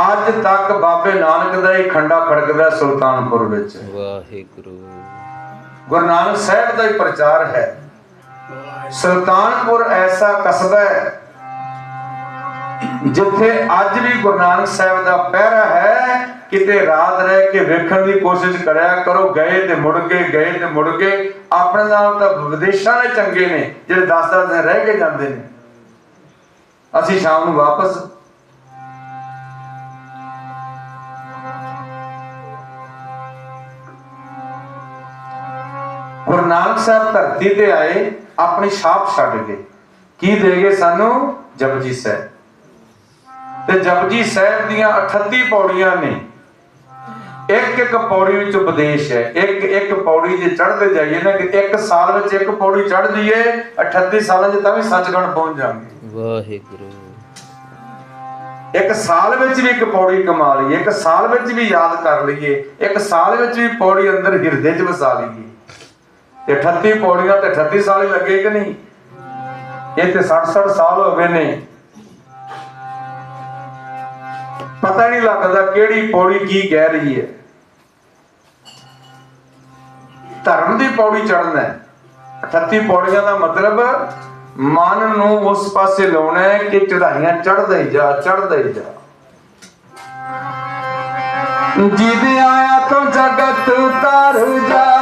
ਅੱਜ ਤੱਕ ਬਾਬੇ ਨਾਨਕ ਦਾ ਹੀ ਖੰਡਾ ਖੜਕਦਾ ਸੁਲਤਾਨਪੁਰ ਵਿੱਚ। ਵਾਹਿਗੁਰੂ। ਗੁਰੂ ਨਾਨਕ ਸਾਹਿਬ ਦਾ ਹੀ ਪ੍ਰਚਾਰ ਹੈ। ਸੁਲਤਾਨਪੁਰ ਐਸਾ ਕਸਬਾ ਹੈ ਜਿੱਥੇ ਅੱਜ ਵੀ ਗੁਰੂ ਨਾਨਕ ਸਾਹਿਬ ਦਾ ਪਹਿਰਾ ਹੈ। ਕਿਤੇ ਰਾਤ ਰਹਿ ਕੇ ਵੇਖਣ ਦੀ ਕੋਸ਼ਿਸ਼ ਕਰਿਆ ਕਰੋ ਗਏ ਤੇ ਮੁੜ ਕੇ ਗਏ ਤੇ ਮੁੜ ਕੇ। ਆਪਣੇ ਨਾਲ ਤਾਂ ਵਿਦੇਸ਼ਾਂ ਦੇ ਚੰਗੇ ਨੇ ਜਿਹੜੇ 10-10 ਦਿਨ ਰਹਿ ਕੇ ਜਾਂਦੇ ਨੇ। ਅਸੀਂ ਸ਼ਾਮ ਨੂੰ ਵਾਪਸ ਗੁਰੂ ਨਾਨਕ ਸਾਹਿਬ ਧਰਤੀ ਤੇ ਆਏ ਆਪਣੀ ਛਾਪ ਛੱਡ ਕੇ। ਕੀ ਦੇ ਗਏ ਸਾਨੂੰ? ਜਪਜੀ ਸਾਹਿਬ। ਤੇ ਜਪਜੀ ਸਾਹਿਬ ਦੀਆਂ 38 ਪੌੜੀਆਂ ਨੇ। ਇੱਕ ਇੱਕ ਪੌੜੀ ਵਿੱਚ ਉਪਦੇਸ਼ ਹੈ। ਇੱਕ ਇੱਕ ਪੌੜੀ ਜੇ ਚੜ੍ਹਦੇ ਜਾਈਏ ਨਾ ਕਿ ਇੱਕ ਸਾਲ ਵਿੱਚ ਇੱਕ ਪੌੜੀ ਚੜ੍ਹ ਜਾਈਏ 38 ਸਾਲਾਂ 'ਚ ਤਾਂ ਵੀ ਸੱਚਖੰਡ ਪਹੁੰਚ ਜਾਵਾਂਗੇ। ਵਾਹਿਗੁਰੂ। ਇੱਕ ਸਾਲ ਵਿੱਚ ਵੀ ਇੱਕ ਪੌੜੀ ਕਮਾ ਲਈਏ ਇੱਕ ਸਾਲ ਵਿੱਚ ਵੀ ਯਾਦ ਕਰ ਲਈਏ ਇੱਕ ਸਾਲ ਵਿੱਚ ਵੀ ਪੌੜੀ ਅੰਦਰ ਹਿਰਦੇ 'ਚ ਵਸਾ ਲਈਏ। ਤੇ 38 ਪੌੜੀਆਂ ਤੇ 38 ਸਾਲ ਹੀ ਲੱਗੇ ਕਿ ਨਹੀਂ? ਇਹ ਤੇ 60 60 ਸਾਲ ਹੋ ਗਏ ਨੇ। ਪਤਾ ਨਹੀਂ ਲੱਗਦਾ ਕਿਹੜੀ ਪੌੜੀ ਕੀ ਕਹਿ ਰਹੀ ਹੈ। ਧਰਮ ਦੀ ਪੌੜੀ ਚੜਨਾ ਹੈ। 38 ਪੌੜੀਆਂ ਦਾ ਮਤਲਬ ਮਨ ਨੂੰ ਉਸ ਪਾਸੇ ਲਾਉਣਾ ਹੈ ਕਿ ਚੜਾਈਆਂ ਚੜਦਾ ਹੀ ਜਾ ਚੜਦਾ ਹੀ ਜਾ। ਜਿਹਦੇ ਆਇਆ ਤੋਂ ਜਗਤ ਤਰ ਜਾਵੇ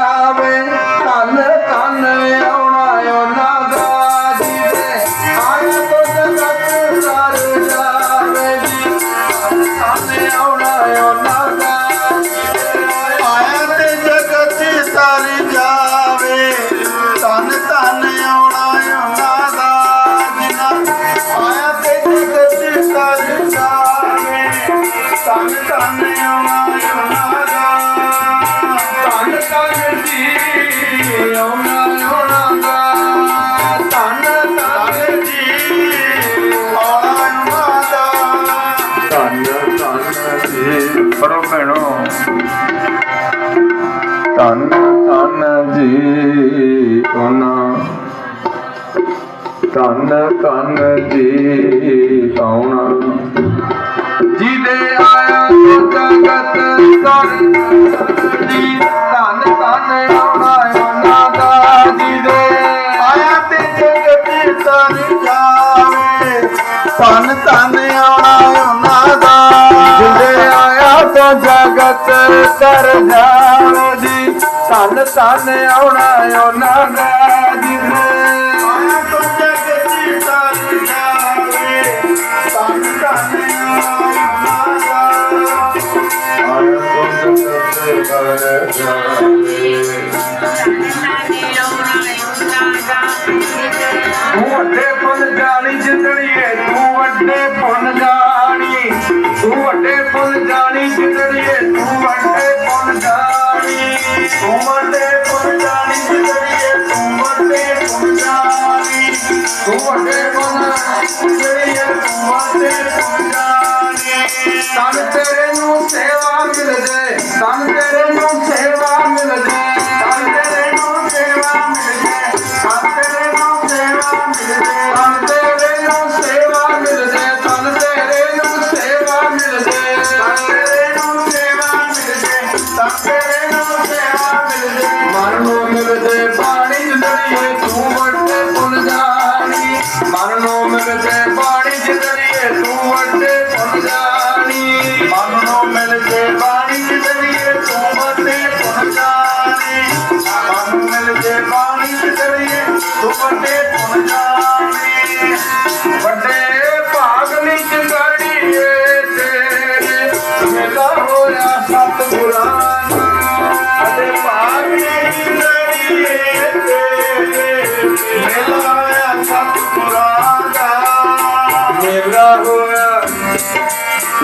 ਧੰਨ, ਧਨ ਜੀ ਆਉਣਾ ਜਿਹਦੇ ਆਇਆ ਤੋ ਜਗਤ ਸਰ, ਜੀ ਧੰਨ ਧੰਨ ਆਉਣਾ ਉਹਨਾਂ ਦਾ ਜਿਹਦੇ ਆਇਆ ਤੇ ਜਗਤ ਤਰ ਜਾਵੇ। ਧਨ ਧਨ ਆਉਣਾ ਉਹਨਾਂ ਦਾ ਜਿੰਦੇ ਆਇਆ ਤੋਂ ਜਗਤ ਕਰ ਜਾਵੇ। ਜੀ ਧੰਨ ਧੰਨ ਆਉਣਾ ਉਹਨਾਂ ਦਾ ਵੱਡੇ ਪੁੰਨ ਜਾਣੀ ਜਿੰਦੜੀਏ ਤੂੰ ਵੱਡੇ ਪੁੱਲ ਜਾਣੀ। ਤੂੰ ਵੱਡੇ ਪੁੰਨ ਜਾਣੀ ਜਿੰਦੜੀਏ ਤੂੰ ਵੱਡੇ ਪੁੰਨ ਜਾਣੀ। ਤੂੰ ਵੱਡੇ ਪੁੰਨ ਜਾਣੀ ਜਿਗਰੀਏ ਤੂੰ ਵੱਡੇ ਪੁੰਨ ਜਾਣੀ। ਤੂੰ ਵੱਡੇ ਪੁੰਨ ਜਿਗਰੀਏ ਤੂੰ ਵੱਡੇ ਤਨ ਤੇਰੇ ਨੂੰ ਸੇਵਾ ਮਿਲ ਜੇ ਤਨ ਤੇਰੇ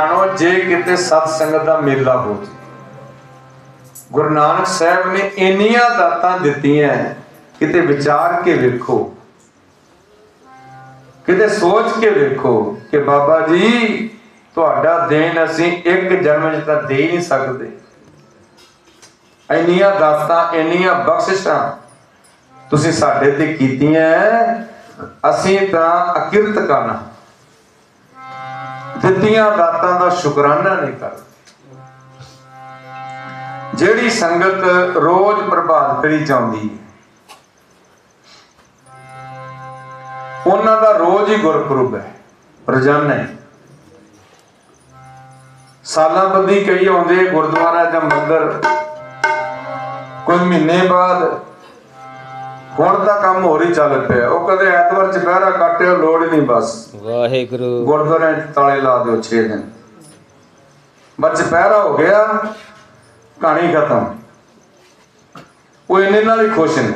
ਜਾਣੋ, ਜੇ ਕਿਤੇ ਸਤ ਸੰਗਤ ਦਾ ਮੇਲਾ ਹੋ ਜੇ ਗੁਰੂ ਨਾਨਕ ਸਾਹਿਬ ਨੇ ਇੰਨੀਆਂ ਦਾਤਾਂ ਦਿੱਤੀਆਂ, ਕਿਤੇ ਵਿਚਾਰ ਕੇ ਵੇਖੋ, ਕਿਤੇ ਸੋਚ ਕੇ ਵੇਖੋ ਕਿ ਬਾਬਾ ਜੀ, ਤੁਹਾਡਾ ਦੇਣ ਅਸੀਂ ਇੱਕ ਜਨਮ 'ਚ ਤਾਂ ਦੇ ਹੀ ਨਹੀਂ ਸਕਦੇ। ਇੰਨੀਆਂ ਦਾਤਾਂ, ਇੰਨੀਆਂ ਬਖਸ਼ਿਸ਼ਾਂ ਤੁਸੀਂ ਸਾਡੇ ਤੇ ਕੀਤੀਆਂ, ਅਸੀਂ ਤਾਂ ਅਕਿਰਤ ਕਰਨਾ ਦਿੱਤੀਆਂ ਦਾਤਾਂ ਦਾ ਸ਼ੁਕਰਾਨਾ ਨਹੀਂ ਕਰਦੇ ਜਿਹੜੀ ਸੰਗਤ ਰੋਜ਼ ਪ੍ਰਭਾਤ ਫੇਰੀ ਚਾਉਂਦੀ ਹੈ, ਉਹਨਾਂ ਦਾ ਰੋਜ਼ ਹੀ ਗੁਰਪੁਰਬ ਹੈ, ਰੋਜ਼ਾਨਾ ਹੀ। ਸਾਲਾਂ ਬੰਦੀ ਕਈ ਆਉਂਦੇ ਗੁਰਦੁਆਰਾ ਜਾਂ ਮੰਦਰ। ਕੋਈ ਮਹੀਨੇ ਬਾਅਦ ਹੁਣ ਤਾਂ ਕੰਮ ਹੋਰ ਹੀ ਚੱਲ ਪਿਆ। ਉਹ ਕਦੇ ਐਤਵਾਰ ਚਪਹਿਰਾ ਕੱਟਿਓ ਲੋੜ ਹੀ ਨਹੀਂ ਬਸ। ਵਾਹਿਗੁਰੂ। ਗੁਰਦੁਆਰੇ ਤਾਲੇ ਲਾ ਦਿਓ 6 ਦਿਨ। ਬਸ ਚਪਹਿਰਾ ਹੋ ਗਿਆ ਕਹਾਣੀ ਖਤਮ। ਉਹ ਇੰਨੇ ਨਾਲ ਹੀ ਖੁਸ਼ ਨੇ।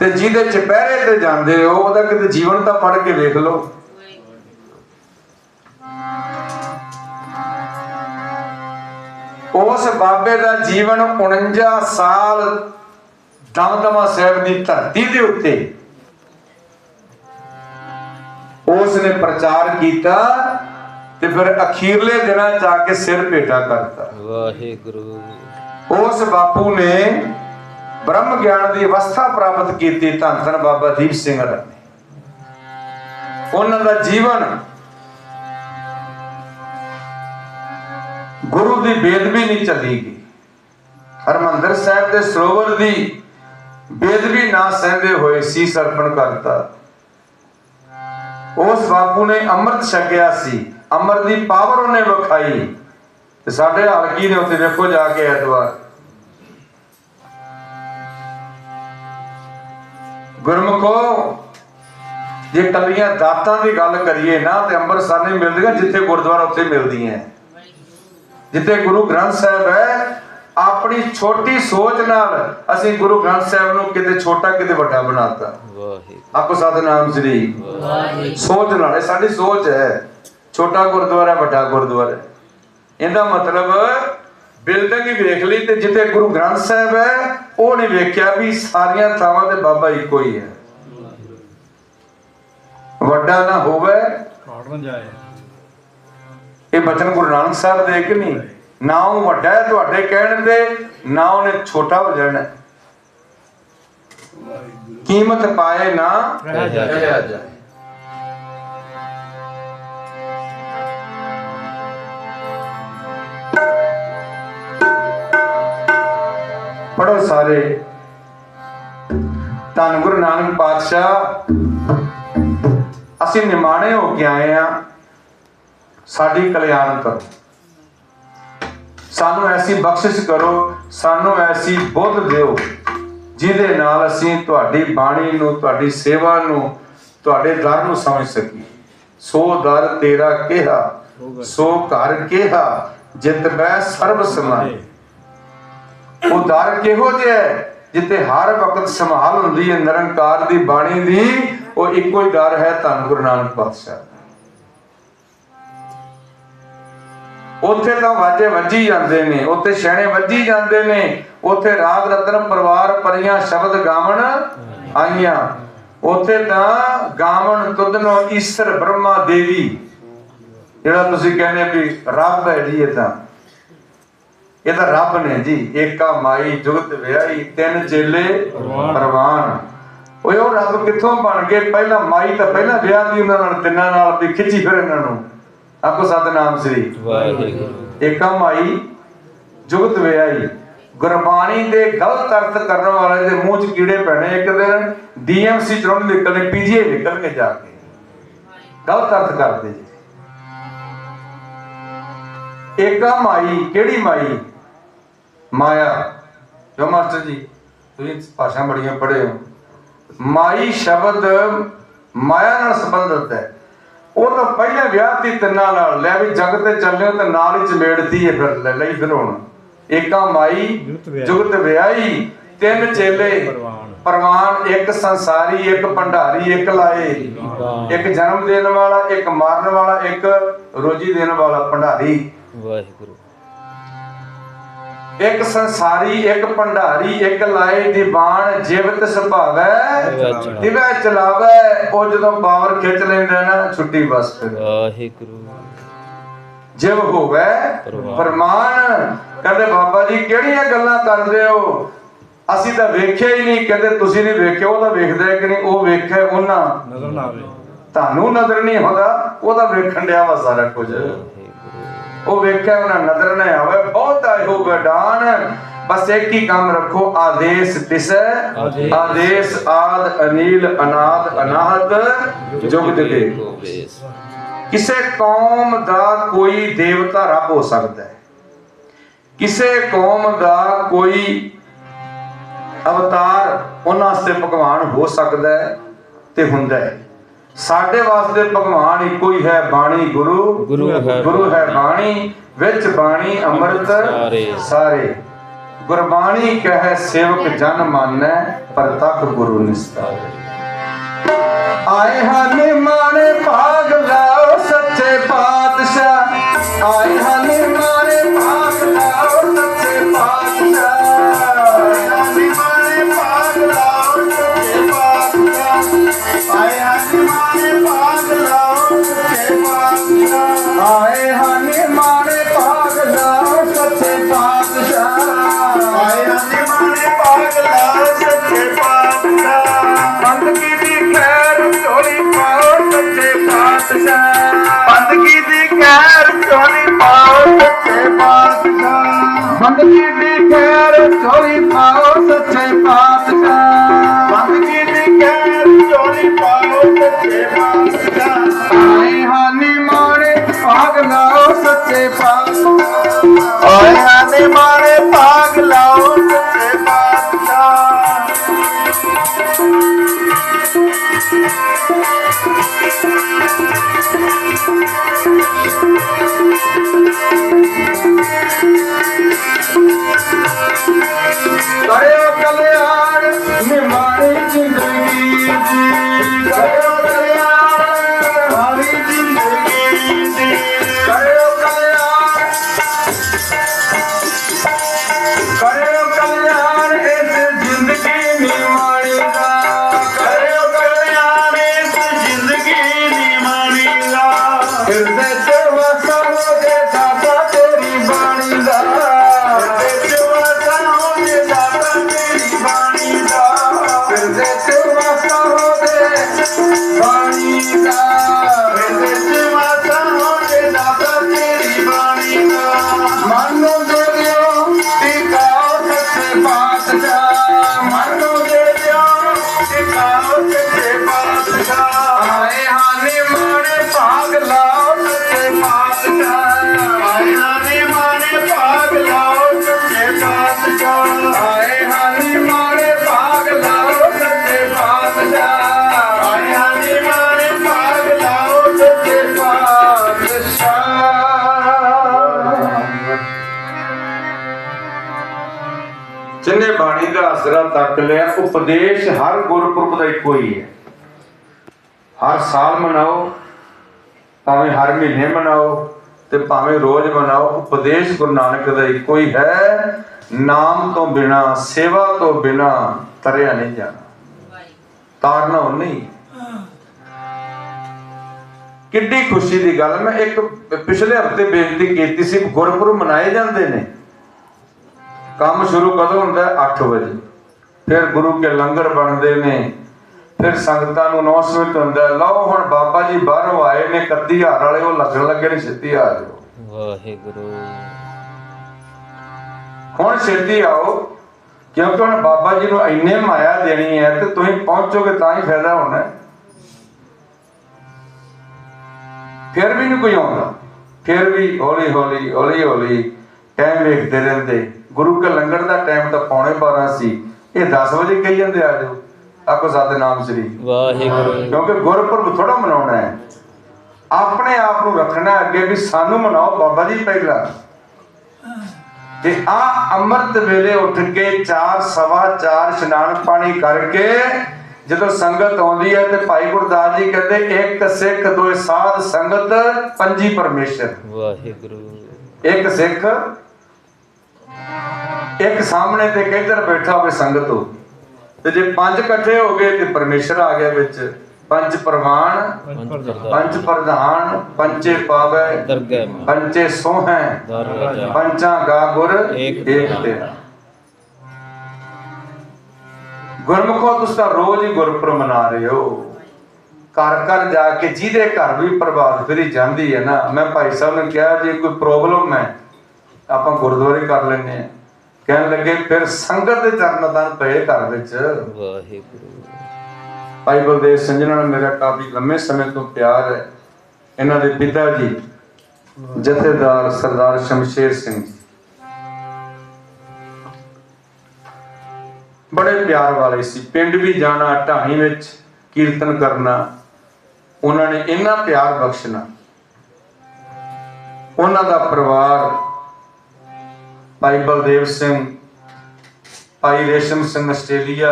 ਤੇ ਜਿਹਦੇ ਚਪਹਿਰੇ ਤੇ ਜਾਂਦੇ ਹੋ ਉਹਦਾ ਕਿਤੇ ਜੀਵਨ ਤਾਂ ਪੜ ਕੇ ਵੇਖ ਲਓ। ਉਸ ਬਾਬੇ ਦਾ ਜੀਵਨ 49 ਸਾਲ ਦਮਦਮਾ ਸਾਹਿਬ ਦੀ ਧਰਤੀ ਦੇ ਉੱਤੇ ਉਸ ਨੇ ਪ੍ਰਚਾਰ ਕੀਤਾ ਤੇ ਫਿਰ ਅਖੀਰਲੇ ਦਿਨਾਂ ਜਾ ਕੇ ਸਿਰ ਭੇਟਾ ਕਰਤਾ। ਵਾਹਿਗੁਰੂ। ਉਸ ਬਾਪੂ ਨੇ ਬ੍ਰਹਮ ਗਿਆਨ ਦੀ ਅਵਸਥਾ ਪ੍ਰਾਪਤ ਕੀਤੀ ਧੰਨ ਧੰਨ ਬਾਬਾ ਦੀਪ ਸਿੰਘ ਨੇ। ਉਹਨਾਂ ਦਾ ਜੀਵਨ ਗੁਰੂ ਦੀ ਬੇਦਬੀ ਨਹੀਂ ਚੱਲੀ ਗਈ। ਹਰਮੰਦਰ ਸਾਹਿਬ ਦੇ ਸਰੋਵਰ ਦੀ ਬੇਦਬੀ ਨਾ ਸਹਿੰਦੇ ਹੋਏ ਸੀਸ ਅਰਪਣ ਕਰਤਾ ਉਸ ਬਾਪੂ ਨੇ ਅੰਮ੍ਰਿਤ ਛਕਿਆ ਸੀ। ਅੰਮ੍ਰਿਤ ਦੀ ਪਾਵਰ ਉਹਨੇ ਵਿਖਾਈ। ਤੇ ਸਾਡੇ ਹਲਕੀ ਨੇ ਉੱਥੇ ਵੇਖੋ ਜਾ ਕੇ ਐਤਵਾਰ। ਗੁਰਮੁਖੋ, ਜੇ ਕੱਲੀਆਂ ਦਾਤਾਂ ਦੀ ਗੱਲ ਕਰੀਏ ਨਾ, ਤੇ ਅੰਮ੍ਰਿਤਸਰ ਨਹੀਂ ਮਿਲਦੀਆਂ, ਜਿੱਥੇ ਗੁਰਦੁਆਰਾ ਉੱਥੇ ਮਿਲਦੀਆਂ। ਜਿੱਥੇ ਗੁਰੂ ਗ੍ਰੰਥ ਸਾਹਿਬ ਹੈ ਆਪਣੀ ਛੋਟੀ ਸੋਚ ਨਾਲ ਅਸੀਂ ਗੁਰੂ ਗ੍ਰੰਥ ਸਾਹਿਬ ਨੂੰ ਕਿਤੇ ਛੋਟਾ ਕਿਤੇ ਵੱਡਾ ਬਣਾਤਾ। ਵਾਹਿਗੁਰੂ। ਆਪੋ ਸਤਨਾਮ ਸ੍ਰੀ ਸੋਚ ਨਾਲ। ਇਹ ਸਾਡੀ ਸੋਚ ਹੈ। ਛੋਟਾ ਗੁਰਦੁਆਰਾ ਵੱਡਾ ਗੁਰਦੁਆਰਾ। ਇਹਦਾ ਮਤਲਬ ਬਿਲਡਿੰਗ ਹੀ ਵੇਖ ਲਈ ਤੇ ਜਿੱਥੇ ਗੁਰੂ ਗ੍ਰੰਥ ਸਾਹਿਬ ਹੈ ਉਹ ਨਹੀਂ ਵੇਖਿਆ ਵੀ ਸਾਰੀਆਂ ਥਾਵਾਂ ਤੇ ਬਾਬਾ ਇੱਕੋ ਹੀ ਹੈ। ਵੱਡਾ ਨਾ ਹੋਵੇ। ਇਹ ਬਚਨ ਗੁਰੂ ਨਾਨਕ ਸਾਹਿਬ ਦੇ ਕਿ ਨਹੀਂ? ਨਾ ਉਹ ਵੱਡਾ ਹੈ ਤੁਹਾਡੇ ਕਹਿਣ ਤੇ ਨਾ ਉਹਨੇ ਛੋਟਾ ਹੋ ਜਾਣਾ। ਕੀਮਤ ਪਾਏ ਨਾ ਰਹਿ ਜਾਏ। ਪੜੋ ਸਾਰੇ। ਧੰਨ ਗੁਰੂ ਨਾਨਕ ਪਾਤਸ਼ਾਹ ਅਸੀਂ ਨਿਮਾਣੇ ਹੋ ਕੇ ਆਏ ਆ ਸਾਡੀ ਕਲਿਆਣ ਕਰੋ। ਸਾਨੂੰ ਐਸੀ ਬਖਸ਼ਿਸ਼ ਕਰੋ, ਸਾਨੂੰ ਐਸੀ ਬੁੱਧ ਦਿਓ, ਜਿਹਦੇ ਨਾਲ ਅਸੀਂ ਤੁਹਾਡੀ ਬਾਣੀ ਨੂੰ, ਤੁਹਾਡੀ ਸੇਵਾ ਨੂੰ, ਤੁਹਾਡੇ ਦਰ ਨੂੰ ਸਮਝ ਸਕੀਏ। ਸੋ ਦਰ ਤੇਰਾ ਕਿਹਾ, ਸੋ ਘਰ ਕਿਹਾ, ਜਿਤ ਮੈਂ ਸਰਬ ਸਮਾਏ ਉਹ ਦਰ ਕਿਹੋ ਜਿਹਾ ਹੈ, ਜਿੱਥੇ ਹਰ ਵਕਤ ਸੰਭਾਲ ਹੁੰਦੀ ਹੈ, ਨਿਰੰਕਾਰ ਦੀ ਬਾਣੀ ਦੀ, ਉਹ ਇੱਕੋ ਹੀ ਦਰ ਹੈ ਧੰਨ ਗੁਰੂ ਨਾਨਕ ਪਾਤਸ਼ਾਹ। ਉੱਥੇ ਤਾਂ ਵਾਜੇ ਵੱਜੀ ਜਾਂਦੇ ਨੇ ਉੱਥੇ ਛੈਣੇ ਵੱਜੀ ਜਾਂਦੇ ਨੇ ਉੱਥੇ ਰਾਗ ਰਤਨ ਪਰਿਵਾਰ ਪਰੀਆਂ ਸ਼ਬਦ ਗਾਵਣ ਆਈਆਂ। ਉੱਥੇ ਤਾਂ ਗਾਵਣ ਤੁਧਨੋ ਈਸ਼ਰ ਬ੍ਰਹਮਾ ਦੇਵੀ। ਜਿਹੜਾ ਤੁਸੀਂ ਕਹਿੰਦੇ ਵੀ ਰੱਬ ਹੈ ਜੀ ਇਹ ਤਾਂ। ਇਹ ਤਾਂ ਰੱਬ ਨੇ ਜੀ ਏਕਾ ਮਾਈ ਜੁਗਤ ਵਿਆਹੀ ਤਿੰਨ ਚੇਲੇ ਪ੍ਰਵਾਨ। ਓਏ ਉਹ ਰੱਬ ਕਿੱਥੋਂ ਬਣ ਗਏ? ਪਹਿਲਾਂ ਮਾਈ ਤਾਂ ਪਹਿਲਾਂ ਵਿਆਹ ਦੀ ਉਹਨਾਂ ਨਾਲ ਤਿੰਨਾਂ ਨਾਲ ਵੀ ਖਿੱਚੀ ਫਿਰ ਇਹਨਾਂ ਨੂੰ। ਆਪੋ ਸਤਨਾਮ ਸ੍ਰੀ ਵਾਹਿਗੁਰੂ। ਏਕਾ ਮਾਈ ਜੁਗਤ ਵਿਆਹੀ ਗੁਰਬਾਣੀ ਦੇ ਗਲਤ ਅਰਥ ਕਰਨ ਵਾਲੇ ਦੇ ਮੂੰਹ 'ਚ ਕੀੜੇ ਪੈਣੇ ਇੱਕ ਦਿਨ ਡੀਐਮਸੀ ਚੋਂ ਨਿਕਲਣੇ ਪੀਜੀਏ ਨਿਕਲਣਗੇ ਜਾ ਕੇ। ਗਲਤ ਅਰਥ ਕਰਦੇ ਜੀ। ਏਕਾ ਮਾਈ ਕਿਹੜੀ ਮਾਈ? ਮਾਇਆ। ਜੋ ਮਾਸਟਰ ਜੀ ਤੁਸੀਂ ਭਾਸ਼ਾ ਬੜੀਆਂ ਪੜ੍ਹੇ ਹੋ। ਮਾਈ ਸ਼ਬਦ ਮਾਇਆ ਨਾਲ ਸੰਬੰਧਿਤ ਹੈ। ਉਹ ਤਾਂ ਪਹਿਲੇ ਵਿਆਹ ਦੀ ਤਿੰਨਾਂ ਨਾਲ ਲੈ ਵੀ ਜਗ ਤੇ ਚੱਲਿਓ ਤੇ ਨਾਲ ਹੀ ਚਮੇੜਦੀ ਹੈ ਫਿਰ ਲੈ ਲਈ ਫਿਰ ਹੁਣ ਏਕਾ ਮਾਈ ਜੁਗਤ ਵਿਆਹੀ। ਤਿੰਨ ਚੇਲੇ ਪ੍ਰਵਾਨ। ਇੱਕ ਸੰਸਾਰੀ ਇੱਕ ਭੰਡਾਰੀ ਇੱਕ ਲਾਏ। ਇੱਕ ਜਨਮ ਦੇਣ ਵਾਲਾ ਇੱਕ ਮਾਰਨ ਵਾਲਾ ਇੱਕ ਰੋਜੀ ਦੇਣ ਵਾਲਾ ਭੰਡਾਰੀ। ਵਾਹਿਗੁਰੂ। ਇੱਕ ਸੰਸਾਰੀ ਇੱਕ ਭੰਡਾਰੀ ਇੱਕ ਲਾਏ ਦੀਵਾਨ ਜਿਵਤ ਸੁਭਾਵੈ। ਦਿਵੈ ਚਲਾਵੈ ਉਹ ਜਦੋਂ ਪਾਵਰ ਖਿੱਚ ਲੈਂਦਾ ਨਾ ਛੁੱਟੀ ਬਸ ਫਿਰ। ਵਾਹਿਗੁਰੂ। ਜਿਵ ਹੋਵੇ ਫਰਮਾਨ ਕਹਿੰਦੇ ਬਾਬਾ ਜੀ ਕਿਹੜੀਆਂ ਗੱਲਾਂ ਕਰਦੇ ਹੋ? ਅਸੀਂ ਤਾਂ ਵੇਖਿਆ ਹੀ ਨਹੀਂ। ਕਹਿੰਦੇ ਤੁਸੀਂ ਨਹੀਂ ਵੇਖਿਆ ਉਹ ਤਾਂ ਵੇਖਦਾ ਹੈ ਕਿ ਨਹੀਂ ਉਹ ਵੇਖਿਆ ਉਹਨਾਂ। ਨਜ਼ਰ ਨਾ ਆਵੇ। ਤੁਹਾਨੂੰ ਨਜ਼ਰ ਨਹੀਂ ਆਉਂਦਾ ਉਹ ਤਾਂ ਵੇਖਣ ਡਿਆ ਵਾ ਸਾਰਾ ਕੁਝ। ਉਹ ਵੇਖਿਆ ਉਹਨਾਂ ਨਜ਼ਰ ਨਾ ਆਵੇ ਬਹੁਤ ਆਇਓ ਗਡਾਨ ਬਸ ਇੱਕ ਹੀ ਕੰਮ ਰੱਖੋ ਆਦੇਸ਼ ਦਿਸੈ ਆਦੇਸ਼। ਆਦ ਅਨੀਲ ਅਨਾਦ ਅਨਾਹਤ ਜੁਗ। ਜਗੇ। ਕਿਸੇ ਕੌਮ ਦਾ ਕੋਈ ਦੇਵਤਾ ਰੱਬ ਹੋ ਸਕਦਾ ਹੈ। ਕਿਸੇ ਕੌਮ ਦਾ ਕੋਈ ਅਵਤਾਰ ਉਹਨਾਂ ਵਾਸਤੇ ਭਗਵਾਨ ਹੋ ਸਕਦਾ ਹੈ ਤੇ ਹੁੰਦਾ ਹੈ। ਸਾਡੇ ਵਾਸਤੇ ਭਗਵਾਨ ਇੱਕੋ ਹੀ ਹੈ ਬਾਣੀ ਗੁਰੂ। ਗੁਰੂ ਹੈ ਬਾਣੀ। ਵਿੱਚ ਬਾਣੀ ਅੰਮ੍ਰਿਤ ਸਾਰੇ। ਸਾਰੇ। ਗੁਰਬਾਣੀ ਕਹੈ ਸੇਵਕ ਜਨ ਮਾਨੈ ਪ੍ਰਤੱਖ ਗੁਰੂ ਨਿਸਤਾਰ। ਆਏ ਹਨ ਮਾਣੇ ਭਾਗ ਲਾਓ ਸੱਚੇ ਪਾਤਸ਼ਾਹ। ਆਏ ਹਨ ਪਾਤਸ਼ਾਹ ਬੰਦਗੀ ਦੀ ਖੈਰ ਝੋਲੀ ਪਾਓ ਸੱਚੇ ਪਾਤਸ਼ਾਹ। ਬੰਦਗੀ ਦੀ ਖੈਰ ਚੋਲੀ ਪਾਓ ਸੱਚੇ ਪਾਤਸ਼ਾਹ। ਆਏ ਹਾਨੀ ਮਾਣੇ ਭਾਗ ਲਾਓ ਸੱਚੇ ਪਾਤਸ਼ਾਹ। ਆਇਆ ਨੇ ਮਾਰੇ ਭਾਗ ਲਾਓ ਸੱਚੇ ਪਾਤਸ਼ਾਹ। ਜਿਨੇ ਬਾਣੀ ਦਾ ਅਸਰਾ ਤੱਕ ਲਿਆ, ਉਪਦੇਸ਼ ਹਰ ਗੁਰਪੁਰਬ ਦਾ ਇੱਕੋ ਹੀ ਹੈ। ਹਰ ਸਾਲ ਮਨਾਓ, ਭਾਵੇਂ ਹਰ ਮਹੀਨੇ ਮਨਾਓ ਤੇ ਭਾਵੇਂ ਰੋਜ਼ ਮਨਾਓ, ਉਪਦੇਸ਼ ਗੁਰੂ ਨਾਨਕ ਦਾ ਇੱਕੋ ਹੀ ਹੈ। ਨਾਮ ਤੋਂ ਬਿਨਾ, ਸੇਵਾ ਤੋਂ ਬਿਨਾ ਤਰਿਆ ਨਹੀਂ ਜਾਣਾ। ਤਾਰਨਾ ਨਹੀਂ। ਕਿੱਡੀ ਖੁਸ਼ੀ ਦੀ ਗੱਲ, ਮੈਂ ਇੱਕ ਪਿਛਲੇ ਹਫ਼ਤੇ ਬੇਨਤੀ ਕੀਤੀ ਸੀ, ਗੁਰਪੁਰਬ ਮਨਾਏ ਜਾਂਦੇ ਨੇ। ਕੰਮ ਸ਼ੁਰੂ ਕਦੋਂ ਹੁੰਦਾ? ਹੈ 8 ਵਜੇ। ਫਿਰ ਗੁਰੂ ਕੇ ਲੰਗਰ ਬਣਦੇ ਨੇ। ਫਿਰ ਸੰਗਤਾਂ ਨੂੰ ਅਨਾਉਂਸਮੈਂਟ ਹੁੰਦਾ ਲਓ ਹੁਣ ਬਾਬਾ ਜੀ ਬਾਹਰੋਂ ਆਏ ਨੇ 31000 ਵਾਲੇ ਉਹ ਲੱਗਣ ਲੱਗੇ ਨੇ ਛੇਤੀ ਆ ਜਾਓ। ਵਾਹਿਗੁਰੂ। ਹੁਣ ਛੇਤੀ ਆਓ ਕਿਉਂਕਿ ਹੁਣ ਬਾਬਾ ਜੀ ਨੂੰ ਇੰਨੇ ਮਾਇਆ ਦੇਣੀ ਹੈ ਤੇ ਤੁਸੀਂ ਪਹੁੰਚੋਗੇ ਤਾਂ ਹੀ ਫਾਇਦਾ ਹੋਣਾ। ਫਿਰ ਵੀ ਨਹੀਂ ਕੋਈ ਆਉਂਦਾ। ਫਿਰ ਵੀ ਹੌਲੀ ਹੌਲੀ ਹੌਲੀ ਹੌਲੀ ਟਾਈਮ ਵੇਖਦੇ ਰਹਿੰਦੇ। ਗੁਰੂ ਕੇ ਲੰਗਰ ਦਾ ਟਾਈਮ ਤਾਂ ਪੌਣੇ 12 ਸੀ। ਇਹ 10 ਵਜੇ ਕਹੀ ਜਾਂਦੇ ਆ ਜਾਓ ਆਕੋ ਸਾਦੇ ਨਾਮ ਸ੍ਰੀ। ਵਾਹਿਗੁਰੂ। ਕਿਉਂਕਿ ਗੁਰਪੁਰਬ ਥੋੜਾ ਮਨਾਉਣਾ ਹੈ। ਆਪਣੇ ਆਪ ਨੂੰ ਰੱਖਣਾ ਅੱਗੇ ਵੀ ਸਾਨੂੰ ਮਨਾਓ ਬਾਬਾ ਜੀ ਪਹਿਲਾਂ। ਤੇ ਆ ਅੰਮ੍ਰਿਤ ਵੇਲੇ ਉੱਠ ਕੇ ਚਾਰ ਸਵਾ ਚਾਰ ਇਸ਼ਨਾਨ ਪਾਣੀ ਕਰਕੇ ਜਦੋਂ ਸੰਗਤ ਆਉਂਦੀ ਹੈ ਤੇ ਭਾਈ ਗੁਰਦਾਸ ਜੀ ਕਹਿੰਦੇ ਇੱਕ ਸਿੱਖ ਦੋਏ ਸਾਧ ਸੰਗਤ ਪੰਜੀ ਪਰਮੇਸ਼ਰ। ਵਾਹਿਗੁਰੂ। ਇੱਕ ਸਿੱਖ ਇੱਕ ਸਾਹਮਣੇ ਤੇ ਕਿੱਧਰ ਬੈਠਾ ਹੋਵੇ ਸੰਗਤ ਹੋ ਤੇ ਜੇ ਪੰਜ ਇਕੱਠੇ ਹੋ ਗਏ ਤੇ ਪਰਮੇਸ਼ਰ ਆ ਗਿਆ ਵਿੱਚ। ਪੰਜ ਪ੍ਰਵਾਨ ਪੰਜ ਪ੍ਰਧਾਨ ਪੰਚੇ ਪਾਵੈ ਪੰਚੇ ਸੋਹੈ ਪੰਚਾਂ ਗਾ ਗੁਰ ਏਕ ਤੇਰਾ। ਗੁਰਮੁਖੋ ਤੁਸੀਂ ਤਾਂ ਰੋਜ਼ ਹੀ ਗੁਰਪੁਰਬ ਮਨਾ ਰਹੇ ਹੋ। ਘਰ ਘਰ ਜਾ ਕੇ ਜਿਹਦੇ ਘਰ ਵੀ ਪ੍ਰਭਾਤ ਫੇਰੀ ਜਾਂਦੀ ਹੈ ਨਾ ਮੈਂ ਭਾਈ ਸਾਹਿਬ ਨੇ ਕਿਹਾ ਜੇ ਕੋਈ ਪ੍ਰੋਬਲਮ ਹੈ ਆਪਾਂ ਗੁਰਦੁਆਰੇ ਕਰ ਲੈਂਦੇ ਆ ਕਹਿਣ ਲੱਗੇ ਫਿਰ ਸੰਗਤ ਦੇ ਚਰਨ ਦਾਨ ਪਏ ਘਰ ਵਿੱਚ। ਵਾਹਿਗੁਰੂ। ਭਾਈ ਬਲਦੇਵ ਸਿੰਘ ਨਾਲ ਮੇਰਾ ਕਾਫੀ ਲੰਮੇ ਸਮੇਂ ਤੋਂ ਪਿਆਰ ਹੈ। ਇਹਨਾਂ ਦੇ ਪਿਤਾ ਜੀ ਜਥੇਦਾਰ ਸਰਦਾਰ ਸ਼ਮਸ਼ੇਰ ਸਿੰਘ ਬੜੇ ਪਿਆਰ ਵਾਲੇ ਸੀ। ਪਿੰਡ ਵੀ ਜਾਣਾ ਢਾਣੀ ਵਿੱਚ ਕੀਰਤਨ ਕਰਨਾ ਉਹਨਾਂ ਨੇ ਇੰਨਾ ਪਿਆਰ ਬਖਸ਼ਣਾ। ਉਹਨਾਂ ਦਾ ਪਰਿਵਾਰ ਭਾਈ ਬਲਦੇਵ ਸਿੰਘ, ਭਾਈ ਰੇਸ਼ਮ ਸਿੰਘ ਆਸਟ੍ਰੇਲੀਆ,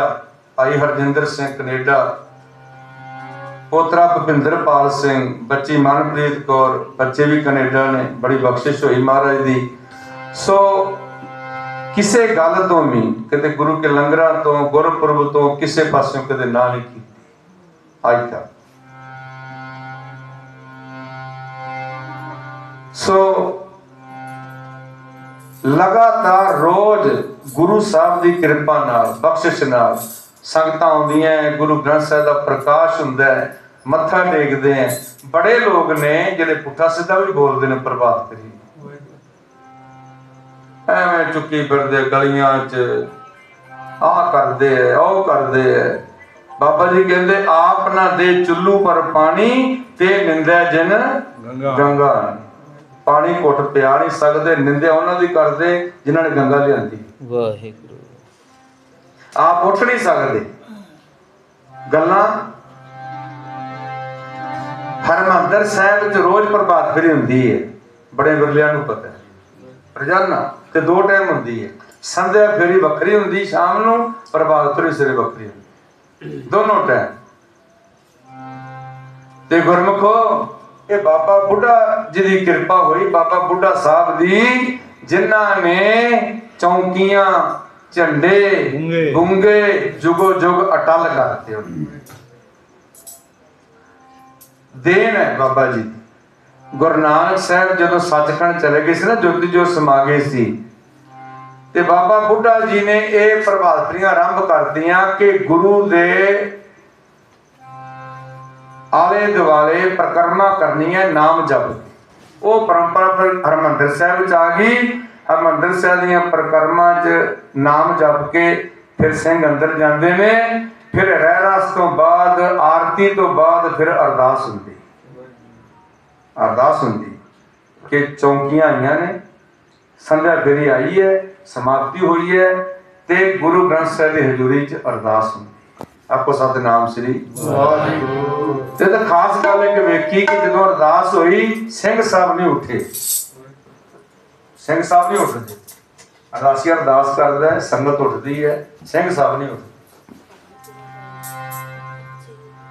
ਭਾਈ ਹਰਜਿੰਦਰ ਸਿੰਘ ਕੈਨੇਡਾ, ਪੋਤਰਾ ਭੁਪਿੰਦਰਪਾਲ ਸਿੰਘ, ਬੱਚੀ ਮਨਪ੍ਰੀਤ ਕੌਰ, ਬੱਚੇ ਵੀ ਕੈਨੇਡਾ ਨੇ, ਬੜੀ ਬਖਸ਼ਿਸ਼ ਹੋਈ ਮਹਾਰਾਜ ਦੀ। ਸੋ ਕਿਸੇ ਗੱਲ ਤੋਂ ਵੀ ਕਦੇ ਗੁਰੂ ਕੇ ਲੰਗਰਾਂ ਤੋਂ, ਗੁਰਪੁਰਬ ਤੋਂ, ਕਿਸੇ ਪਾਸਿਓਂ ਕਦੇ ਨਾ ਨਹੀਂ ਕੀਤੀ। ਅੱਜ ਤੱਕ ਸੋ ਲਗਾਤਾਰ ਰੋਜ਼ ਗੁਰੂ ਸਾਹਿਬ ਦੀ ਕਿਰਪਾ ਨਾਲ ਬਖਸ਼ਿਸ਼ ਨਾਲ ਸੰਗਤਾਂ ਆਉਂਦੀਆਂ ਗੁਰੂ ਗ੍ਰੰਥ ਸਾਹਿਬ ਦਾ ਪ੍ਰਕਾਸ਼ ਹੁੰਦਾ ਹੈ ਮੱਥਾ ਟੇਕਦੇ ਹੈ। ਬੜੇ ਲੋਕ ਨੇ ਜਿਹੜੇ ਪੁੱਠਾ ਸਿੱਧਾ ਵੀ ਬੋਲਦੇ ਨੇ ਪ੍ਰਭਾਤ ਫੇਰੀ। ਐਵੇਂ ਚੁੱਕੀ ਫਿਰਦੇ ਗਲੀਆਂ 'ਚ ਆਹ ਕਰਦੇ ਐ ਉਹ ਕਰਦੇ ਐ ਬਾਬਾ ਜੀ ਕਹਿੰਦੇ ਆਪ ਨਾ ਦੇ ਚੁੱਲੂ ਪਰ ਪਾਣੀ ਤੇ ਨਿੰਦੈ ਜਿਨ ਗੰਗਾ। ਪਾਣੀ ਘੁੱਟ ਪਿਆ ਨਹੀਂ ਸਕਦੇ ਨਿੰਦਿਆ ਉਹਨਾਂ ਦੀ ਕਰਦੇ ਜਿਨ੍ਹਾਂ ਨੇ ਗੰਗਾ ਲਿਆਂਦੀ। ਵਾਹਿਗੁਰੂ। ਆਪ ਉੱਠ ਨਹੀਂ ਸਕਦੇ। ਗੱਲਾਂ ਹਰਮੰਦਰ ਸਾਹਿਬ ਚ ਰੋਜ਼ ਪ੍ਰਭਾਤ ਫੇਰੀ ਹੁੰਦੀ ਹੈ। ਬੜੇ ਵਿਰਲਿਆਂ ਨੂੰ ਪਤਾ ਹੈ। ਰੋਜ਼ਾਨਾ ਤੇ ਦੋ ਟਾਈਮ ਹੁੰਦੀ ਹੈ। ਸੰਧਿਆ ਫੇਰੀ ਵੱਖਰੀ ਹੁੰਦੀ ਸ਼ਾਮ ਨੂੰ ਪ੍ਰਭਾਤ ਫੇਰੀ ਸਵੇਰੇ ਵੱਖਰੀ ਹੁੰਦੀ। ਦੋਨੋਂ ਟਾਈਮ ਤੇ ਗੁਰਮਖੋ ਇਹ ਬਾਬਾ ਬੁੱਢਾ ਜਿਹਦੀ ਕਿਰਪਾ ਹੋਈ ਬਾਬਾ ਬੁੱਢਾ ਸਾਹਿਬ ਦੀ ਜਿਨ੍ਹਾਂ ਨੇ ਚੌਂਕੀਆਂ ਝੰਡੇ ਬੁੰਗੇ। ਬੁੰਗੇ ਜੁਗੋ ਜੁਗ ਅਟਲ ਕਰਤੇ ਉਹਨੇ ਦੇਣ ਹੈ ਬਾਬਾ ਜੀ। ਗੁਰੂ ਨਾਨਕ ਸਾਹਿਬ ਜਦੋਂ ਸੱਚਖੰਡ ਚਲੇ ਗਏ ਸੀ ਨਾ ਜੋਤੀ ਜੋ ਸਮਾ ਗਏ ਸੀ ਤੇ ਬਾਬਾ ਬੁੱਢਾ ਜੀ ਨੇ ਇਹ ਪ੍ਰਭਾਤਰੀਆਂ ਆਰੰਭ ਕਰਤੀਆਂ ਕਿ ਗੁਰੂ ਦੇ ਆਲੇ ਦੁਆਲੇ ਪ੍ਰਕਰਮਾ ਕਰਨੀ ਹੈ ਨਾਮ ਜਪ। ਉਹ ਪਰੰਪਰਾ ਫਿਰ ਹਰਮੰਦਰ ਸਾਹਿਬ ਚ ਆ ਗਈ। ਹਰਮੰਦਰ ਸਾਹਿਬ ਦੀਆਂ ਪ੍ਰਕਰਮਾਂ 'ਚ ਨਾਮ ਜਪ ਕੇ ਫਿਰ ਸਿੰਘ ਅੰਦਰ ਜਾਂਦੇ ਨੇ। ਫਿਰ ਰਹਿਰਾਸ ਤੋਂ ਬਾਅਦ, ਆਰਤੀ ਤੋਂ ਬਾਅਦ ਫਿਰ ਅਰਦਾਸ ਹੁੰਦੀ। ਅਰਦਾਸ ਹੁੰਦੀ ਕਿ ਚੌਂਕੀਆਂ ਆਈਆਂ ਨੇ। ਸੰਧਿਆ ਫੇਰੀ ਆਈ ਹੈ, ਸਮਾਪਤੀ ਹੋਈ ਹੈ ਤੇ ਗੁਰੂ ਗ੍ਰੰਥ ਸਾਹਿਬ ਦੀ ਹਜ਼ੂਰੀ 'ਚ ਅਰਦਾਸ ਹੁੰਦੀ। ਆਪੋ ਸਤਿਨਾਮ ਸ੍ਰੀ ਵਾਹਿਗੁਰੂ। ਤੇ ਤਾਂ ਖਾਸ ਗੱਲ ਹੈ ਕਿ ਵੇਖੀ ਕਿ ਜਦੋਂ ਅਰਦਾਸ ਹੋਈ ਸਿੰਘ ਸਾਹਿਬ ਨਹੀਂ ਉੱਠੇ। ਸਿੰਘ ਸਾਹਿਬ ਨਹੀਂ ਉੱਠਦੇ। ਅਰਦਾਸੀ ਅਰਦਾਸ ਕਰਦਾ ਹੈ ਸੰਗਤ ਉੱਠਦੀ ਹੈ ਸਿੰਘ ਸਾਹਿਬ ਨਹੀਂ ਉੱਠਦੇ।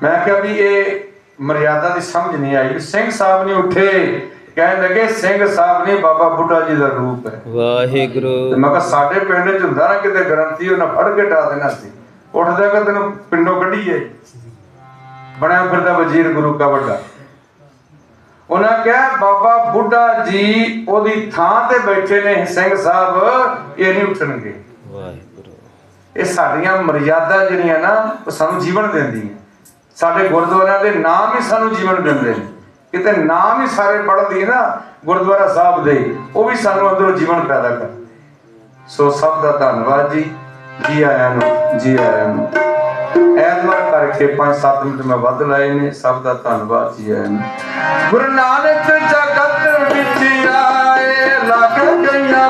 ਮੈਂ ਕਿਹਾ ਵੀ ਇਹ ਮਰਿਆਦਾ ਦੀ ਸਮਝ ਨਹੀਂ ਆਈ ਸਿੰਘ ਸਾਹਿਬ ਨਹੀਂ ਉੱਠੇ। ਕਹਿਣ ਲੱਗੇ ਸਿੰਘ ਸਾਹਿਬ ਨਹੀਂ ਬਾਬਾ ਬੁੱਢਾ ਜੀ ਦਾ ਰੂਪ ਹੈ। ਵਾਹਿਗੁਰੂ। ਮੈਂ ਕਿਹਾ ਸਾਡੇ ਪਿੰਡ ਚ ਹੁੰਦਾ ਨਾ ਕਿਤੇ ਗਰੰਟੀ ਉਹਨਾਂ ਫੜ ਕੇ ਢਾ ਦੇਣਾ ਸੀ। ਉੱਠਦਾ ਕਿ ਤੈਨੂੰ ਪਿੰਡੋਂ ਕੱਢੀਏ ਬਣਿਆ ਫਿਰਦਾ ਵਜ਼ੀਰ ਗੁਰੂ ਕਾ ਵੱਡਾ। ਉਹਨਾਂ ਕਿਹਾ ਬਾਬਾ ਬੁੱਢਾ ਜੀ ਉਹਦੀ ਥਾਂ ਤੇ ਬੈਠੇ ਨੇ ਸਿੰਘ ਸਾਹਿਬ ਇਹ ਨਹੀਂ ਉੱਠਣਗੇ। ਵਾਹਿਗੁਰੂ। ਇਹ ਸਾਡੀਆਂ ਮਰਿਆਦਾ ਜਿਹੜੀਆਂ ਨਾ ਉਹ ਸਾਨੂੰ ਜੀਵਨ ਦਿੰਦੀਆਂ। ਸਾਡੇ ਗੁਰਦੁਆਰਿਆਂ ਦੇ ਨਾਮ ਹੀ ਸਾਨੂੰ ਜੀਵਨ ਦਿੰਦੇ ਨੇ। ਕਿਤੇ ਨਾਮ ਹੀ ਸਾਰੇ ਪੜ੍ਹਦੀ ਨਾ ਗੁਰਦੁਆਰਾ ਸਾਹਿਬ ਦੇ ਉਹ ਵੀ ਸਾਨੂੰ ਅੰਦਰੋਂ ਜੀਵਨ ਪੈਦਾ ਕਰਦੇ। ਸੋ ਸਭ ਦਾ ਧੰਨਵਾਦ ਜੀ। ਜੀ ਆਇਆਂ ਨੂੰ ਜੀ ਆਇਆਂ ਨੂੰ ਐਤਵਾਰ ਕਰਕੇ 5-7 ਮਿੰਟ ਮੈਂ ਵੱਧ ਲਾਏ ਨੇ। ਸਭ ਦਾ ਧੰਨਵਾਦ ਜੀ ਆਇਆਂ ਨੂੰ ਗੁਰੂ ਨਾਨਕ ਜਗਤ ਵਿੱਚ ਆਏ ਲੱਗ ਗਈਆਂ